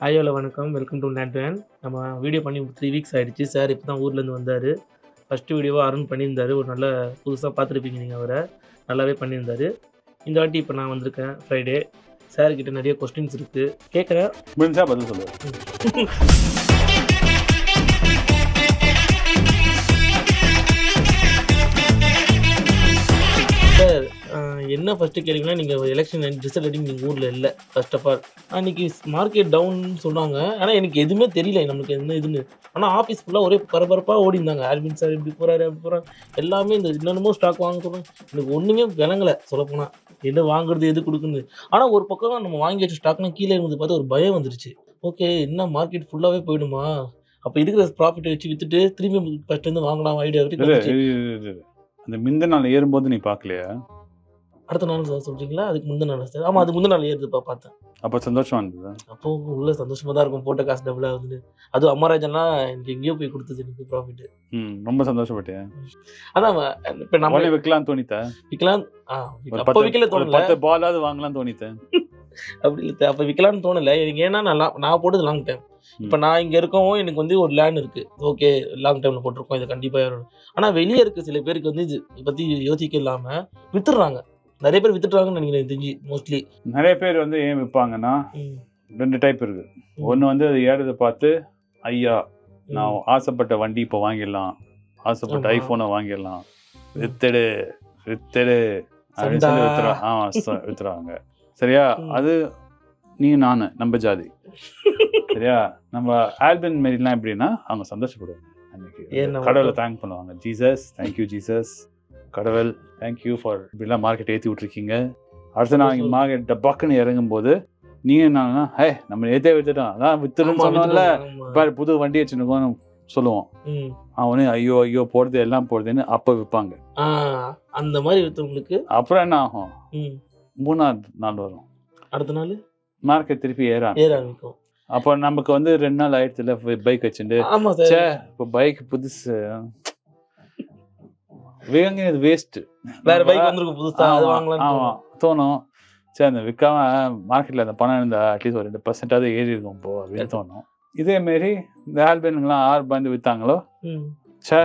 ஹாயோல வணக்கம். Welcome to நேட்வேன் நம்ம video பண்ணி த்ரீ வீக்ஸ் ஆயிடுச்சு. சார் இப்போ தான் ஊர்லேருந்து வந்தார். ஃபஸ்ட்டு வீடியோவாக அருண் பண்ணியிருந்தாரு. ஒரு நல்ல புதுசாக பார்த்துருப்பீங்க நீங்கள் அவரை. நல்லாவே பண்ணியிருந்தாரு. இந்த வாட்டி இப்போ நான் வந்திருக்கேன் ஃப்ரைடே சார் கிட்ட நிறைய கொஸ்டின்ஸ் இருக்குது கேட்குறேன் முடிஞ்சா பதில் சொல்லு என்ன ஃபஸ்ட்டு கேட்டிங்கன்னா நீங்கள் எலெக்ஷன் ரிசல்ட் எடுங்க நீங்கள் ஊரில் இல்லை ஃபர்ஸ்ட் ஆஃப் ஆல் அன்றைக்கி மார்க்கெட் டவுன் சொன்னாங்க. ஆனால் எனக்கு எதுவுமே தெரியல நமக்கு என்ன இதுன்னு. ஆனால் ஆஃபீஸ் ஃபுல்லாக ஒரே பரபரப்பாக ஓடி இருந்தாங்க ஆல்வின் சார் இப்படி போகிறாரு அப்படி போகிறாரு எல்லாமே இந்த என்னென்னமோ ஸ்டாக் வாங்க சொல்கிறாங்க எனக்கு ஒன்றுமே விளங்கலை சொல்லப்போனால் என்ன வாங்குறது எது கொடுக்குறது. ஆனால் ஒரு பக்கம் நம்ம வாங்கி வச்ச ஸ்டாக்லாம் கீழே இருந்தது பார்த்து ஒரு பயம் வந்துருச்சு. ஓகே என்ன மார்க்கெட் ஃபுல்லாகவே போயிடுமா? அப்போ இருக்கிற ப்ராஃபிட்டை வச்சு விற்றுட்டு திரும்பி ஃபஸ்ட்லேருந்து வாங்கலாம் ஐடியா. அந்த மிந்த நாள் ஏறும்போது நீ பார்க்கலையா? அடுத்த நாள் சார் சொல்றீங்களா? அதுக்கு முந்தின நாள். சார் ஆமா அது முந்தின நாள் ஏறுதுப்பா பார்த்தேன். அப்ப சந்தோஷமா இருந்தது? அப்போ உள்ள சந்தோஷமா தான் இருக்கும் போட்ட காசு டபுள் ஆகுதுன்னு அதுவும் அம்மாராஜன்லாம் எனக்கு எங்கேயோ போய் கொடுத்தது எனக்கு ப்ராஃபிட் ம் ரொம்ப சந்தோஷப்பட்டேன் அதான் இப்ப நம்ம விற்கலாம் தோணித்த? விற்கலாம் ஆ, அப்போ விற்கல தோணல. பத்து பாலாவது வாங்கலாம் தோணித்த? அப்படி இல்லை அப்போ விற்கலாம்னு தோணல. எனக்கு ஏன்னா நான் நான் போட்டது லாங் டைம் இப்போ நான் இங்க இருக்கவும் எனக்கு வந்து ஒரு லேண்ட் இருக்கு. ஓகே லாங் டைம்ல போட்டிருக்கோம் இது கண்டிப்பா ஆனா வெளியே இருக்க சில பேருக்கு வந்து இது பத்தி யோசிக்க இல்லாம வித்துடுறாங்க. நிறைய பேர் வித்துடுறாங்கன்னு நினைக்கிறேன் தெரிஞ்சு மோஸ்ட்லி நிறைய பேர் வந்து ஏன் விற்பாங்கன்னா ரெண்டு டைப் இருக்கு. ஒன்னு வந்து அது ஏறதை பார்த்து ஐயா நான் ஆசைப்பட்ட வண்டி இப்போ வாங்கிடலாம். ஆசைப்பட்ட. ஐபோனை வாங்கிடலாம். வித்துடு வித்துடு அப்படின்னு சொல்லி. வித்துறா ஆ வித்துறாங்க. சரியா. அது நீ நான் நம்ம ஜாதி. சரியா? நம்ம ஆல்பன் மாரிலாம் எப்படின்னா அவங்க சந்தோஷப்படுவாங்க. அன்னைக்கு கடவுளை தேங்க் பண்ணுவாங்க. ஜீசஸ் தேங்க்யூ ஜீசஸ் கடவுள் தேங்க்யூ ஃபார் இப்படிலாம் மார்க்கெட் ஏற்றி விட்ருக்கீங்க அடுத்த நாளைக்கு மார்க்கெட் டப்பாக்குன்னு இறங்கும் போது நீங்க என்னன்னா ஹே நம்ம ஏத்தே வித்துட்டோம். அதான் வித்துருன்னு சொன்னோம்ல பாரு புது வண்டி வச்சுருக்கோம் சொல்லுவோம். அவனே ஐயோ ஐயோ போடுது எல்லாம் போடுதுன்னு அப்போ விற்பாங்க. அந்த மாதிரி வித்தவங்களுக்கு? அப்புறம் என்ன ஆகும்? மூணாவது நாள் வரும். அடுத்த நாள்? மார்க்கெட் திருப்பி ஏறான் ஏற ஆரம்பிக்கும். அப்போ நமக்கு வந்து ரெண்டு நாள் ஆயிடுச்சுல பைக் வச்சுட்டு. இப்போ பைக் புதுசு. வாங்கினது வேஸ்ட் வேற பைக் வந்திருக்கும் புதுசா அது வாங்கலாம் ஆமா. தோணும். சரி அந்த விற்காம மார்க்கெட்ல அந்த பணம் இருந்தா அட்லீஸ்ட் ஒரு ரெண்டு பர்சன்டாவது ஏறி இருக்கும் போ அப்படின்னு தோணும். இதே மாரி இந்த ஆல்பன்லாம் ஆறு பயந்து வித்தாங்களோ? ச்சே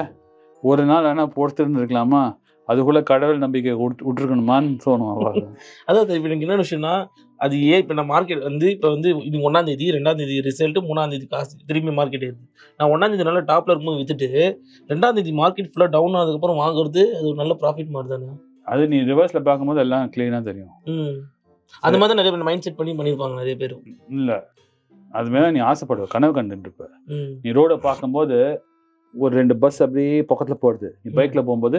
ஒரு நாள் வேணா பொறுத்திருந்துருக்கலாமா? அதுக்குள்ள கடவுள் நம்பிக்கை விட்டு- விட்டுருக்கணுமான்னு தோணும் அதான் இப்ப எனக்கு என்ன விஷயம்னா அது ஏன் இப்ப நான் மார்க்கெட் வந்து இப்ப வந்து இன்னைக்கு ஒன்னாம் தேதி ரெண்டாம் தேதி ரிசல்ட் மூணாம் தேதி காசு திரும்பி மார்க்கெட் ஏறுது. நான் ஒன்னாம் தேதி நல்ல டாப்ல இருக்கும்போது வித்துட்டு ரெண்டாம் தேதி மார்க்கெட் ஃபுல்லா டவுன் ஆனதுக்கப்புறம் வாங்குறது அது ஒரு நல்ல ப்ராஃபிட் மாதிரி தானே அது நீ ரிவர்ஸ்ல பார்க்கும்போது எல்லாம் கிளீனா தெரியும். ம். அந்த மாதிரி தான் நிறைய பேர் மைண்ட் செட் பண்ணி பண்ணியிருப்பாங்க நிறைய பேர். இல்ல. அது மேல நீ ஆசைப்படுவ கனவு ம். நீ ரோட பார்க்கும்போது ஒரு ரெண்டு பஸ் அப்படியே பக்கத்துல போடுது நீ ம். பைக்ல போகும்போது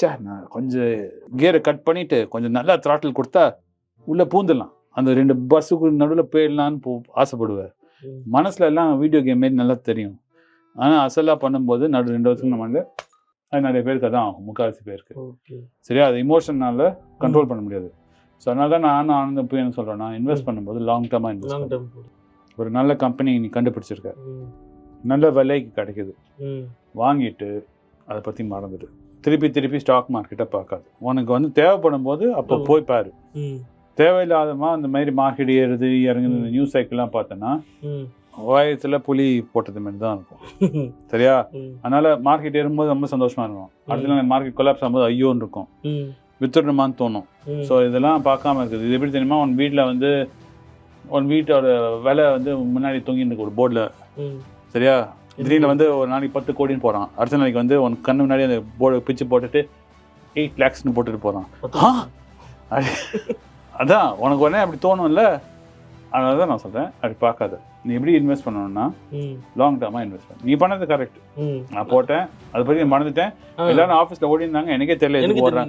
ச்சே நான் கொஞ்சம் கியரை கட் பண்ணிட்டு கொஞ்சம் நல்லா throttle கொடுத்தா உள்ள பூந்துடலாம். அந்த ரெண்டு பஸ்ஸுக்கு நடுவில் போயிடலான்னு போ ஆசைப்படுவேன். மனசுல எல்லாம் வீடியோ கேம் மாரி நல்லா தெரியும். ஆனா அசலா பண்ணும்போது நடு ரெண்டு வருஷம் நம்ம வந்து அது நிறைய பேருக்கு அதான் ஆகும் முக்கால்வாசி பேருக்கு. சரியா? அது இமோஷனால கண்ட்ரோல் பண்ண முடியாது. ஸோ அதனால தான் நானும் ஆனந்த போய் என்ன சொல்றேன் நான் இன்வெஸ்ட் பண்ணும்போது லாங் டர்மா இன்வெஸ்ட் ஒரு நல்ல கம்பெனி நீ கண்டுபிடிச்சிருக்க. நல்ல விலைக்கு கிடைக்குது. வாங்கிட்டு அதை பற்றி மறந்துடு. திருப்பி திருப்பி ஸ்டாக் மார்க்கெட்டை பார்க்காது. உனக்கு வந்து தேவைப்படும் போது அப்போ. போய் பாரு. தேவையில்லாதமா அந்த மாதிரி மார்க்கெட் ஏறுது இறங்குது நியூஸ் சைக்கிள்லாம் பார்த்தோன்னா வயசுல புலி போட்டது மாதிரி தான் இருக்கும். சரியா? அதனால மார்க்கெட் ஏறும்போது ரொம்ப சந்தோஷமா இருக்கும். அடுத்த மார்க்கெட் கொலாப்ஸ் ஆகும்போது ஐயோன்னு இருக்கும். வித்துடணுமான்னு தோணும். ஸோ இதெல்லாம் பார்க்காம இருக்குது. இது எப்படி தெரியுமா? உன் வீட்டில் வந்து உன் வீட்டோட விலை வந்து முன்னாடி தொங்கிட்டு இருக்கு ஒரு போர்டில் சரியா? திடீர்னு வந்து ஒரு நாளைக்கு பத்து கோடின்னு போகிறான் அடுத்த நாளைக்கு வந்து உன் கண்ணு முன்னாடி அந்த போர்டு பிச்சு போட்டுட்டு எயிட் லேக்ஸ்னு போட்டுட்டு போகிறான்! அதான் உனக்கு உடனே அப்படி தோணும்ல? அதனால தான் நான் சொல்கிறேன் அப்படி பார்க்காத. நீ எப்படி இன்வெஸ்ட் பண்ணணும்னா லாங் டேர்மாக இன்வெஸ்ட் பண்ணு. நீ பண்ணது கரெக்ட் நான் போட்டேன் அதை பற்றி நான் மறந்துட்டேன். எல்லாரும் ஆஃபீஸில் ஓடி இருந்தாங்க எனக்கே தெரியல எதுக்கு தெரியல.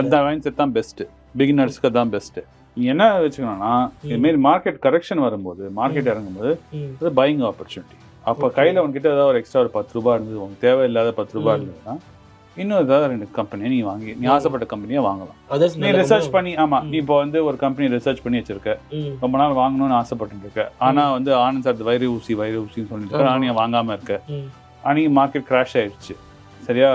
அந்த மைண்ட் செட் தான் பெஸ்ட்டு பிகினர்ஸ்க்கு தான் பெஸ்ட்டு நீ என்ன வச்சுக்கணும்னா இதுமாரி மார்க்கெட் கரெக்ஷன் வரும்போது மார்க்கெட் இறங்கும்போது அது பையிங் ஆப்பர்ச்சுனிட்டி அப்போ. கையில் உன்கிட்ட ஏதாவது ஒரு எக்ஸ்ட்ரா ஒரு பத்து ரூபாய் இருந்தது உனக்கு தேவையில்லாத பத்து ரூபாய் ம். இருந்ததுன்னா இன்னும் ஏதாவது ரெண்டு கம்பெனியை நீ வாங்கி நீ. ஆசைப்பட்ட கம்பெனியை வாங்கலாம். நீ ரிசர்ச். பண்ணி ஆமா. நீ இப்போ வந்து ஒரு கம்பெனி ரிசர்ச் பண்ணி வச்சிருக்க. ரொம்ப நாள் வாங்கணும்னு ஆசைப்பட்டு இருக்க. ஆனா வந்து ஆனந்த் சார் வைர ஊசி வைர ஊசின்னு சொல்லிட்டு இருக்க. நீ வாங்காம இருக்க? அன்னைக்கு மார்க்கெட் கிராஷ் ஆயிடுச்சு. சரியா?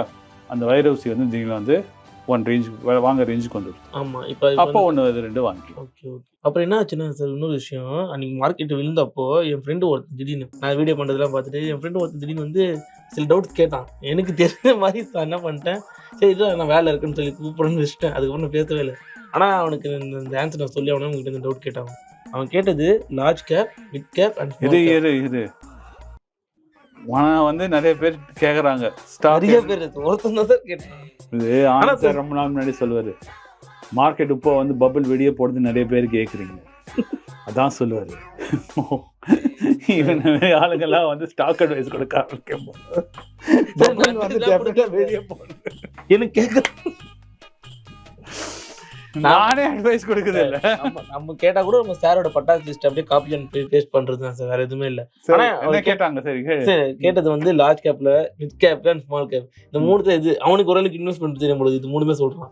அந்த வைர ஊசி வந்து திடீர்னு வந்து ஒன் ரேஞ்ச் வாங்க ரேஞ்சுக்கு வந்துடும் ஆமா இப்போ அப்போ ஒன்று இது ரெண்டு வாங்கிக்கலாம். ஓகே ஓகே அப்புறம் என்ன ஆச்சுன்னா சார் இன்னொரு விஷயம். அன்னைக்கு மார்க்கெட் விழுந்தப்போ என் ஃப்ரெண்டு ஒருத்தன் திடீர்னு நான் வீடியோ பண்ணுறதெல்லாம் பார்த்துட்டு என் ஃப்ரெண்டு ஒருத்தன் திடீர்னு வந்து சில டவுட்ஸ் கேட்டான். எனக்கு தெரிஞ்ச மாதிரி நான் என்ன பண்ணிட்டேன்? சரி இது நான் வேலை இருக்குன்னு சொல்லி கூப்பிடுன்னு வச்சுட்டேன். அதுக்கப்புறம் நான் பேசவே இல்லை. ஆனால் அவனுக்கு இந்த- ஆன்சர் நான் சொல்லி அவனே உங்ககிட்ட இந்த டவுட் கேட்டான். அவன் கேட்டது large cap mid cap and இது இரு இது ஆனால் வந்து நிறைய பேர் கேட்குறாங்க நிறைய பேர் ஒருத்தன் தான் கேட்டான். இது சார் ரொம்ப நாள் முன்னாடி சொல்லுவாரு. மார்க்கெட் இப்போ வந்து பபிள் வெளியே போடுறது நிறைய பேர் கேட்குறீங்க அதான் சொல்லுவாரு. இவன் ஆளுங்கெல்லாம் வந்து ஸ்டாக் அட்வைஸ் கொடுக்க ஆரம்பிக்கும் definitely வெளியே போடுது. எனக்கு கேட்க நானே அட்வைஸ் கொடுக்குறது இல்ல நம்ம கேட்டா கூட நம்ம சாரோட பட்டாசு லிஸ்ட் அப்படியே காப்பி அண்ட் பேஸ்ட் பண்றது தான் சார் வேற எதுவுமே இல்ல. ஆனா கேட்டாங்க? சரி கேட்டது வந்து லார்ஜ் கேப்ல மிட் கேப்ல அண்ட் ஸ்மால் கேப் இந்த மூணுத்த இது அவனுக்கு ஓரளவுக்கு இன்வெஸ்ட்மெண்ட் தெரியும் பொழுது இது மூணுமே சொல்றான்.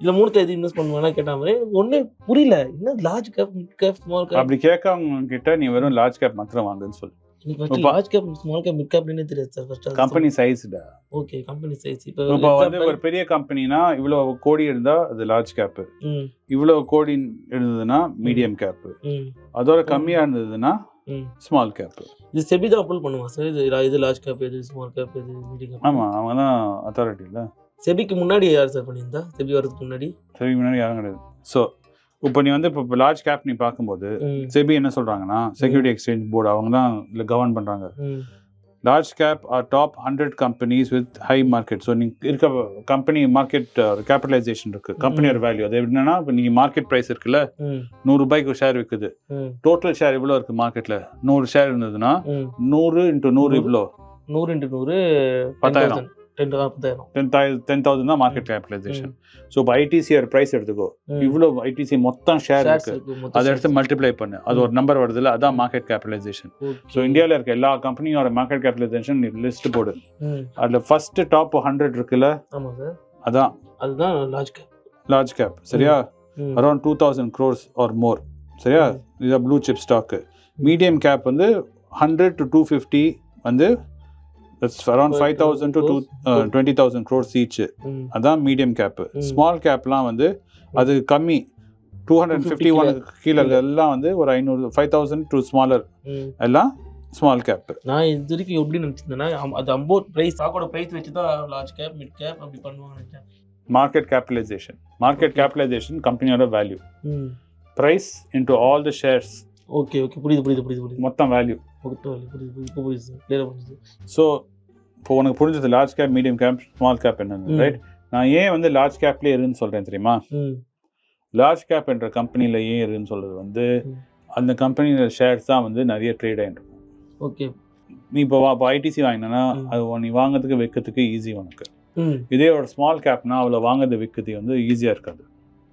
இதுல மூணுத்த எது இன்வெஸ்ட் பண்ணுவானா கேட்டா மாதிரி ஒண்ணு புரியல. என்ன large cap mid cap small cap அப்படி கேட்கவங்க கிட்ட நீ வெறும் லார்ஜ் கேப் மாத்திரம் வாங்குன்னு சொல்லு. எனக்கு large cap small cap mid கேப்னே தெரியாது சார் ஃபர்ஸ்ட் கம்பெனி சைஸ்டா ஓகே கம்பெனி சைஸ் இப்போ இப்போ வந்து ஒரு பெரிய கம்பெனினா இவ்வளவு கோடி இருந்தா அது லார்ஜ் கேப் ம். இவ்வளவு கோடி இருந்ததுன்னா மீடியம் கேப் ம். அதோட கம்மியா இருந்ததுன்னா ஸ்மால் கேப் இது செபி தான் அப்ரூவ் சார் இது இது லார்ஜ் கேப் ஸ்மால் கேப் இது மீடியம் கேப் ஆமா அவங்க தான் அத்தாரிட்டி இல்ல. செபிக்கு முன்னாடி யார் சார் பண்ணியிருந்தா? செபி வரதுக்கு முன்னாடி? சரி முன்னாடி யாரும் கிடையாது. ஸோ இப்போ நீ வந்து இப்போ லார்ஜ் கேப் நீ பார்க்கும்போது செபி என்ன சொல்றாங்கன்னா செக்யூரிட்டி எக்ஸ்சேஞ்ச் போர்டு அவங்க தான் இதில் கவர்ன் பண்றாங்க. ம். Large cap are top hundred companies with high market so நீ இருக்க கம்பெனி மார்க்கெட் கேபிட்டலைசேஷன் இருக்கு. கம்பெனியோட வேல்யூ அது எப்படின்னா இப்போ நீ மார்க்கெட் ப்ரைஸ் இருக்குல்ல நூறு ரூபாய்க்கு ஒரு ஷேர் விற்குது டோட்டல் ஷேர் இவ்வளோ இருக்கு மார்க்கெட்ல நூறு ஷேர் இருந்ததுன்னா நூறு இன்ட்டு நூறு. இவ்வளோ நூறு இன்ட்டு நூறு பத்தாயிரம். டென் பத்தாயிரம் டென் டென் தௌசண்ட் தான் மார்க்கெட் கேபிட்டலைசேஷன் ஸோ இப்போ ஐடிசிஆர் ப்ரைஸ் எடுத்துக்கோ. இவ்வளோ ஐடிசி மொத்தம் ஷேர் இருக்கு. அதை எடுத்து. மல்டிப்ளை பண்ணு. அது ஒரு நம்பர் வருதுல்ல அதான் மார்க்கெட் கேபிட்டலைசேஷன். ஸோ இந்தியாவில் இருக்க எல்லா கம்பெனியோட மார்க்கெட் கேபிட்டலைசேஷன் லிஸ்ட் போடு. அதில் ஃபர்ஸ்ட் டாப் ஹண்ட்ரட் இருக்குல்ல? அதான். அதுதான் லார்ஜ் கேப் லார்ஜ் கேப் சரியா? Around two thousand crores or more சரியா. இதுதான் blue chip stock medium cap வந்து ஹண்ட்ரட் டு டூ ஃபிஃப்டி வந்து around five thousand to to twenty thousand crores each அதான் medium cap. Small கேப்லாம் வந்து அது கம்மி. டூ ஹண்ட்ரட் 250 ஃபிஃப்டி ஒன் கீழே எல்லாம் வந்து ஒரு ஐநூறு ஃபைவ் தௌசண்ட் டு ஸ்மாலர் எல்லாம் ஸ்மால் கேப் நான் இது வரைக்கும் எப்படி நினச்சிருந்தேன்னா அது அம்பௌண்ட் ப்ரைஸ் ஸ்டாக்கோட ப்ரைஸ் வச்சு தான் லார்ஜ் கேப் மிட் கேப் அப்படி பண்ணுவாங்கன்னு நினைச்சேன். மார்க்கெட் கேபிட்டலைசேஷன் மார்க்கெட் கேபிட்டலைசேஷன் கம்பெனியோட value price into all the shares okay okay புரியுது புரியுது புரியுது புரியுது. மொத்தம் வேல்யூ புரியுது புரியுது இப்போ புரியுது சார். கிளியராக புரியுது ஸோ இப்போ உனக்கு புரிஞ்சது large cap medium cap small cap என்னன்னு. ரைட் நான் ஏன் வந்து லார்ஜ் கேப்லேயே இருன்னு சொல்கிறேன் தெரியுமா? லார்ஜ் கேப் என்ற கம்பெனியில் ஏன் இருன்னு சொல்கிறது வந்து. அந்த கம்பெனியோட ஷேர்ஸ் தான் வந்து நிறைய ட்ரேட் ஆகிட்டு ஓகே. நீ இப்போ இப்போ ஐடிசி வாங்கினா. அது நீ வாங்குறதுக்கு விற்கிறதுக்கு ஈஸி உனக்கு. இதே ஒரு ஸ்மால் கேப்னா அவ்வளோ வாங்குறது விற்கிறது வந்து ஈஸியாக இருக்காது.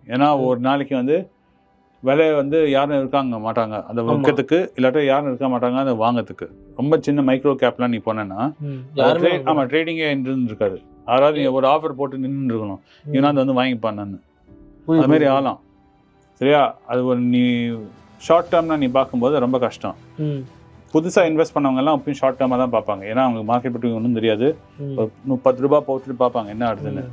ஏன்னா. ஒரு நாளைக்கு வந்து விலை வந்து யாரும் இருக்காங்க மாட்டாங்க. அதை ஆமா. விற்கிறதுக்கு இல்லாட்டா யாரும் இருக்க மாட்டாங்க அதை வாங்குறதுக்கு. ரொம்ப சின்ன மைக்ரோ கேப்லாம் நீ போனேன்னா ம் யாருமே trade- ஆமா ட்ரேடிங்கே இருக்காது யாராவது நீ ஒரு ஆஃபர் போட்டு நின்று இருக்கணும். இவனா வந்து வாங்கிப்பான் நான். அது மாதிரி. ஆகலாம். சரியா? அது ஒரு நீ ஷார்ட் டேர்ம்னா நீ பார்க்கும்போது ரொம்ப கஷ்டம். புதுசாக இன்வெஸ்ட் பண்ணவங்க எல்லாம் அப்பயும் ஷார்ட் டேர்மாக தான் பார்ப்பாங்க. ஏன்னா அவங்களுக்கு மார்க்கெட் பற்றி ஒன்றும் தெரியாது. ஒரு பத்து ரூபாய் போட்டுட்டு பார்ப்பாங்க. என்ன ஆடுதுன்னு.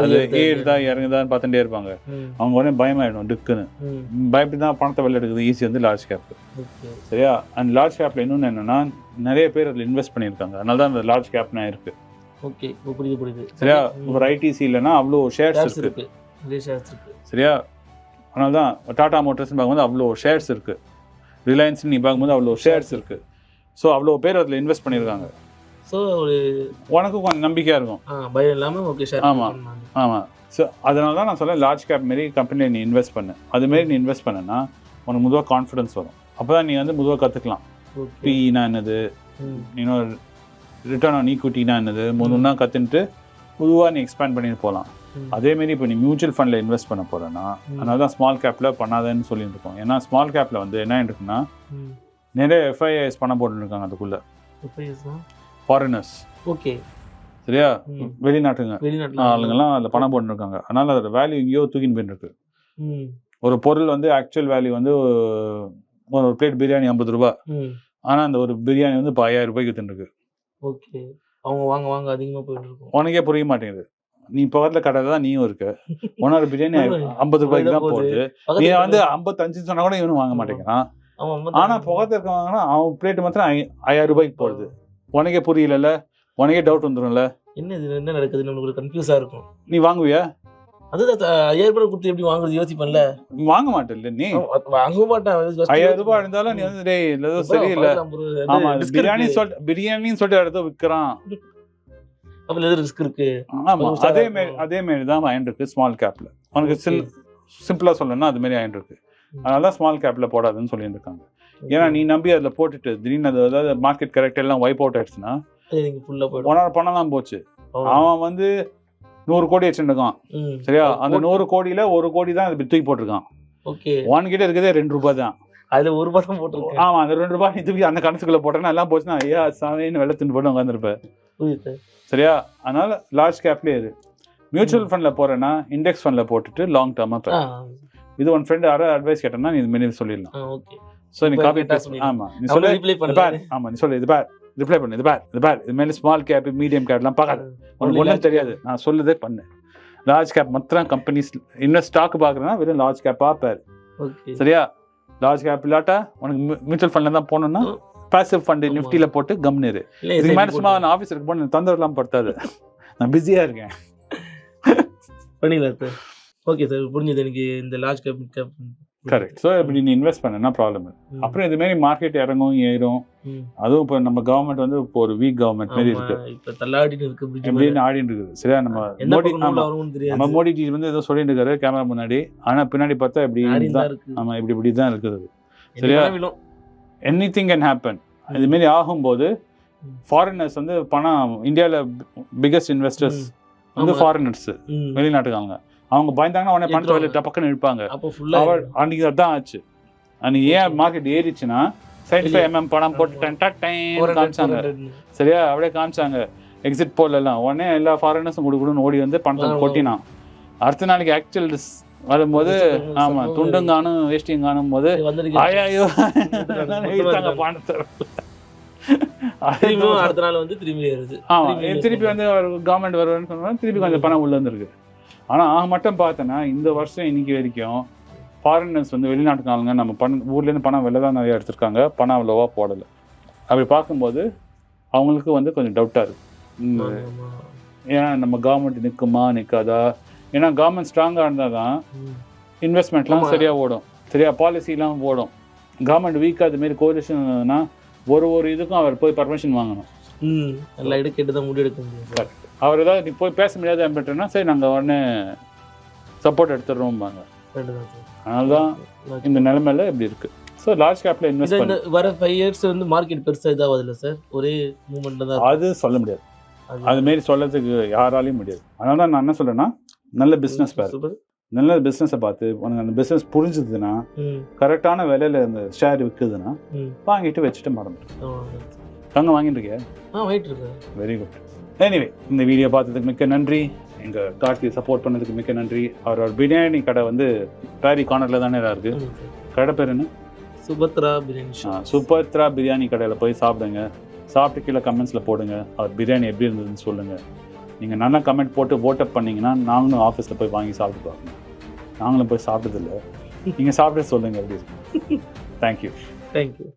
அது ஏறுதா, இறங்குதான்னு பார்த்துட்டே இருப்பாங்க. அவங்க உடனே பயமாயிடும் டிக்குன்னு. ம். பயப்படி தான் பணத்தை வெளில எடுக்குது ஈஸி வந்து லார்ஜ் கேப் சரியா? அண்ட் லார்ஜ் கேப்ல இன்னொன்று என்னன்னா நிறைய பேர் அதில் இன்வெஸ்ட் பண்ணியிருக்காங்க. அதனால தான் அந்த லார்ஜ் கேப்னா இருக்கு. ஓகே. புரியுது புரியுது. சரியா. ஒரு ஐடிசி இல்லைன்னா அவ்வளோ ஷேர்ஸ் இருக்கு. சரியா? அதனால தான் டாடா மோட்டர்ஸ்னு பார்க்கும்போது அவ்வளோ ஷேர்ஸ் இருக்கு. ரிலையன்ஸ் நீ பார்க்கும்போது அவ்வளோ ஷேர்ஸ் இருக்கு. ஸோ அவ்வளோ பேர் அதில் இன்வெஸ்ட் பண்ணியிருக்காங்க. ஸோ ஒரு உனக்கும் கொஞ்சம் நம்பிக்கையாக இருக்கும். பயம் இல்லாமல் ஓகே ஷேர் ஆமா. ஆமாம் ஸோ அதனால தான் நான் சொல்ல லார்ஜ் கேப் மாரி கம்பெனியில் நீ இன்வெஸ்ட் பண்ணு. அது மாரி நீ இன்வெஸ்ட் பண்ணனா உனக்கு முதுவாக கான்ஃபிடன்ஸ் வரும். அப்போ தான் நீ வந்து முதுவாக கற்றுக்கலாம் பிஇனா என்னது? இன்னொரு ரிட்டர்ன் ஆன் ஈக்விட்டினா என்னது? முதுனா கற்றுன்ட்டு பொதுவாக நீ எக்ஸ்பேண்ட் பண்ணிட்டு போகலாம். அதேமாரி இப்போ நீ மியூச்சுவல் ஃபண்டில் இன்வெஸ்ட் பண்ண போகிறேன்னா. அதனால தான் ஸ்மால் கேப்பில் பண்ணாதேன்னு சொல்லிட்டு இருக்கோம். ஏன்னா ஸ்மால் கேப்பில் வந்து என்ன இருக்குன்னா நிறைய எஃப்ஐஎஸ் பணம் போட்டுருக்காங்க அதுக்குள்ளே. ஃபாரினர்ஸ் ஓகே சரியா? வெளிநாட்டுங்க. ஆளுங்கெல்லாம் அதில் பணம் போட்டுருக்காங்க. அதனால அதோட வேல்யூ எங்கேயோ தூக்கின்னு போயிட்டு இருக்கு ஒரு பொருள் வந்து ஆக்சுவல் வேல்யூ வந்து ஒரு பிளேட் பிரியாணி ஐம்பது ரூபா. ஆனால் அந்த ஒரு பிரியாணி வந்து இப்போ ஐயாயிரம் ரூபாய்க்கு வித்துருக்கு ஓகே. அவங்க வாங்க வாங்க அதிகமாக போயிட்டு இருக்கும் உனக்கே புரிய மாட்டேங்குது. நீ பக்கத்துல கடை தான் நீயும் இருக்க. உன்னோட பிரியாணி ஐம்பது ரூபாய்க்கு தான் போகுது. நீ வந்து ஐம்பத்தஞ்சு சொன்னா கூட இவனும் வாங்க மாட்டேங்கிறான். ஆனா பக்கத்துல இருக்கவங்கன்னா அவன் பிளேட் மாத்திரம் ஐயாயிரம் ரூபாய்க்கு போடுது. உனக்கே புரியலல்ல? உனக்கே டவுட் வந்துரும்ல? என்ன இது என்ன நடக்குதுன்னு நமக்கு கன்ஃபியூஸா இருக்கும். நீ வாங்குவியா? அதுதான் ஐயாயிரம் கொடுத்து எப்படி வாங்குறது யோசிப்பேன்ல. வாங்க மாட்டேல்ல நீ. வாங்க மாட்டேன் ஐயாயிரம் ரூபாய் இருந்தாலும் நீ வந்து டேய் இல்ல சரியில்லை. ஆமா பிரியாணி. சொல்லிட்டு பிரியாணின்னு சொல்லிட்டு இடத்த விற்கிறான் அதுல எது ரிஸ்க் இருக்கு? ஆமா அதே மாரி இருக்கணும். அதே மாரி தான் இருக்கு ஸ்மால் கேப்ல உனக்கு சிம் சிம்பிளா சொல்லணும்னா அது மாதிரி ஆயின் இருக்கு. அதனால தான் ஸ்மால் கேப்ல போடாதுன்னு சொல்லிட்டு இருக்காங்க ஏன்னா நீ நம்பி அதுல போட்டுட்டு திடீர்னு அது அதாவது மார்க்கெட் கரெக்ட் எல்லாம் வைப் அவுட் ஆயிடுச்சுன்னா அது போயிடும். உன்னோட பணம்லாம் போச்சு. அவன் வந்து நூறு கோடி வச்சுருக்கான். சரியா? அந்த நூறு கோடியில ஒரு கோடி தான் அது தூக்கி போட்டிருக்கான். ஓகே. உன்கிட்ட இருக்கிறதே ரெண்டு ரூபாய் தான். அதுல ஒரு படம் போட்டிருக்கேன். ஆமா அந்த ரெண்டு ரூபாய் நீ தூக்கி அந்த கணக்குள்ள போட்டேன்னா எல்லாம் போச்சுன்னா ஐயா சாமின்னு வெள்ள தின்னு போட்டு உட்காந்துருப்ப புரியுது. சரியா? அதனால லார்ஜ் கேப்லேயே இரு. மியூச்சுவல் ஃபண்ட்ல போறேன்னா இண்டெக்ஸ் ஃபண்ட்ல போட்டுட்டு லாங் டேர்மா இது உன் ஃப்ரெண்ட் யாராவது அட்வைஸ் கேட்டேன்னா நீ இது மாரி சொல்லிடலாம். ஓகே. ஸோ நீ காப்பி கேட்டா. ஆமா. நீ சொல்லு. ஆமா நீ சொல்லு. இது பார். ரிப்ளை பண்ணு இது பார் இது பார் இது மாதிரி ஸ்மால் கேப் மீடியம் கேப்லாம் பார்க்காது. உனக்கு ஒன்றும் தெரியாது. நான் சொல்லுதே பண்ணு. லார்ஜ் கேப் மாத்திரம் கம்பெனிஸ் இன்னும் ஸ்டாக் பார்க்குறேன்னா வெறும் லார்ஜ் கேப்பாக பாரு. ஓகே சரியா? லார்ஜ் கேப் இல்லாட்டா உனக்கு மியூச்சுவல் ஃபண்ட்ல தான் போகணும்னா. Passive fund. நிஃப்டியில் போட்டு கம்னு இரு. இல்ல இதுக்கு மேலே சும்மா நான் ஆஃபீஸருக்கு போன தந்தரலாம் படுத்தாது. நான் பிஸியாக இருக்கேன். பண்ணிடலாம் சார் ஓகே சார் புரிஞ்சது எனக்கு இந்த large cap cap correct so இப்படி நீ இன்வெஸ்ட் பண்ணனா ப்ராப்ளம் அப்புறம் இது மாதிரி மார்க்கெட் இறங்கும் ஏறும். அதுவும் இப்போ நம்ம கவர்மெண்ட் வந்து இப்போ ஒரு வீக் கவர்மெண்ட் மாதிரி இருக்கு. இப்ப தள்ளாடிட்டு இருக்கு. எப்படின்னு ஆடிட்டு இருக்குது. சரியா? நம்ம மோடி நம்ம மோடி ஜி வந்து ஏதோ சொல்லிட்டு இருக்காரு கேமரா முன்னாடி. ஆனா பின்னாடி பார்த்தா இப்படி தான் தான் இருக்கு. ஆமா இப்படி இப்படி தான் இருக்குது. சரியா? எனி திங் கேன் ஹேப்பன் இது மாதிரி ஆகும்போது. ஃபாரினர்ஸ் வந்து பணம் இந்தியாவில் பிக்கஸ்ட் இன்வெஸ்டர்ஸ். வந்து. ஃபாரினர்ஸ் ம். அவங்க பயந்தாங்கன்னா உடனே பணத்தை வெளியே. டப்பக்குன்னு இழுப்பாங்க. அன்னைக்கு அதான் ஆச்சு. அன்னைக்கு ஏன் மார்க்கெட் ஏறிச்சுன்னா செவன்டி ஃபைவ் எம்எம் பணம் போட்டு காமிச்சாங்க. சரியா? அப்படியே காமிச்சாங்க. எக்ஸிட் போல் எல்லாம். உடனே எல்லா ஃபாரினர்ஸும் கொடுக்கணும்னு ஓடி வந்து பணத்தை. கொட்டினான். அடுத்த நாளைக்கு ஆக்சுவல் வரும்போது ஆமா துண்டும் காணும் வேஷ்டியும் காணும் போது ஐயோ. பணத்தை. அடுத்த நாள் வந்து திரும்பி ஆமா திருப்பி வந்து கவர்மெண்ட் வருவான்னு சொன்னா திருப்பி கொஞ்சம் பணம் உள்ள வந்திருக்கு. ஆனா ஆக மட்டும் பார்த்தேன்னா இந்த வருஷம் இன்னைக்கு வரைக்கும் ஃபாரினர்ஸ் வந்து வெளிநாட்டுக்காரங்க நம்ம பணம் ஊர்ல இருந்து பணம் வெளில தான் நிறைய எடுத்திருக்காங்க. பணம் அவ்வளோவா போடல. அப்படி பார்க்கும்போது அவங்களுக்கு வந்து கொஞ்சம் டவுட்டா இருக்கு. இந்த ஆமா, ஆமா. ஏன்னா நம்ம கவர்மெண்ட் நிற்குமா நிற்காதா ஏன்னா கவர்மெண்ட் ஸ்ட்ராங்காக இருந்தால் தான். இன்வெஸ்ட்மெண்ட்லாம். சரியாக ஓடும். சரியா பாலிசிலாம் ஓடும். கவர்மெண்ட் வீக்காக அதுமாரி கோலிஷன்னா ஒரு ஒரு இதுக்கும் அவர் போய் பர்மிஷன் வாங்கணும். ம். எல்லா இடம் கேட்டு தான் முடிவு எடுக்க முடியும் அவர் ஏதாவது நீ போய் பேச முடியாத எம்பிட்டர்னா சரி நாங்கள் உடனே சப்போர்ட் எடுத்துடுறோம்பாங்க. அதனால தான். இந்த நிலைமையில இப்படி இருக்கு ஸோ லார்ஜ் கேப்பில் இது இன்வெஸ்ட் வர ஃபைவ் இயர்ஸ் வந்து மார்க்கெட் பெருசா இதாகுது இல்ல சார் ஒரே மூமெண்ட்ல தான் அது சொல்ல முடியாது அது- அதுமாரி சொல்லறதுக்கு யாராலையும் முடியாது அதனால தான் நான் என்ன சொல்றேன்னா நல்ல பிஸ்னஸ் பாரு. நல்ல பிஸ்னஸை பார்த்து உனக்கு அந்த பிஸ்னஸ் புரிஞ்சுதுன்னா. கரெக்டான விலையில அந்த ஷேர் விற்குதுன்னா. வாங்கிட்டு வச்சுட்டு மறந்துட்டு. தங்க வாங்கிட்டு இருக்கியா வெரி குட் எனிவே இந்த வீடியோ பார்த்ததுக்கு மிக்க நன்றி. எங்கள் கார்த்தி சப்போர்ட் பண்ணதுக்கு மிக்க நன்றி. அவரோட பிரியாணி கடை வந்து பேரி கார்னரில் தானே இருக்கு? ஆமாம் சார். கடை பேர் என்ன? சுபத்ரா பிரியாணி சுபத்ரா பிரியாணி கடையில் போய் சாப்பிடுங்க. சாப்பிட்டு கீழே கமெண்ட்ஸில் போடுங்க. அவர் பிரியாணி எப்படி இருந்ததுன்னு சொல்லுங்கள் நீங்கள் நல்லா கமெண்ட் போட்டு up பண்ணீங்கன்னா நாங்களும் ஆஃபீஸில் போய் வாங்கி சாப்பிட்டு பார்க்கணும் நாங்களும் போய் சாப்பிட்டதில்ல. நீங்கள் சாப்பிட்டு சொல்லுங்கள் எப்படி இருக்கு தேங்க்யூ தேங்க்யூ